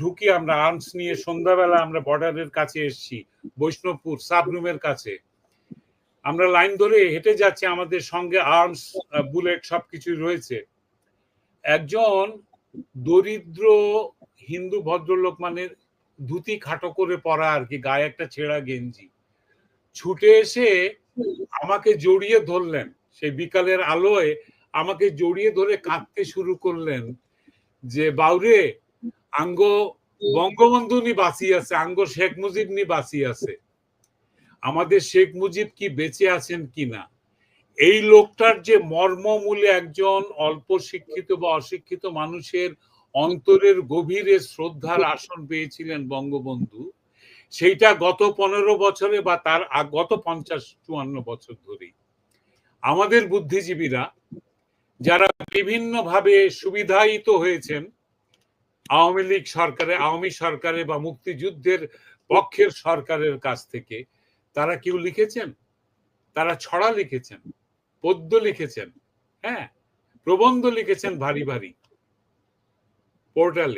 ঢুকি আমরা আর্মস নিয়ে সন্ধ্যাবেলা আমরা বর্ডারের কাছে এসেছি, বৈষ্ণবপুর সাবরুমের কাছে। আমরা লাইন ধরে হেঁটে যাচ্ছি, আমাদের সঙ্গে আর্মস বুলেট সবকিছু রয়েছে। একজন দরিদ্র হিন্দু ভদ্রলোক মানে ধুতি খাটো করে পরা আর কি, গায়ে একটা ছেঁড়া গেঞ্জি। ছুটে এসে আমাকে জড়িয়ে ধরলেন, সেই বিকালের আলোয় আমাকে জড়িয়ে ধরে কাঁদতে শুরু করলেন যে, বাউরে আঙ্গ বঙ্গবন্ধু নি বাঁচি আছে, আঙ্গ শেখ মুজিব নি বাঁচি আছে। আমাদের শেখ মুজিব কি বেঁচে আছেন কিনা এই লোকটার যে মর্মমূলে একজন অল্প শিক্ষিত বা অশিক্ষিত মানুষের অন্তরের গভীরে শ্রদ্ধার আসন পেয়েছিলেন বঙ্গবন্ধু, সেইটা গত পনেরো বছরে বা তার গত পঞ্চাশ চুয়ান্ন বছর ধরেই। আমাদের বুদ্ধিজীবীরা যারা বিভিন্নভাবে সুবিধায়িত হয়েছেন আওয়ামী লীগ সরকারে, আওয়ামী সরকারে বা মুক্তিযুদ্ধের পক্ষের সরকারের কাছ থেকে তারা কেউ লিখেছেন? তারা ছড়া লিখেছেন? পদ্য লিখেছেন? হ্যাঁ প্রবন্ধ লিখেছেন ভারী ভারী। পোর্টালে।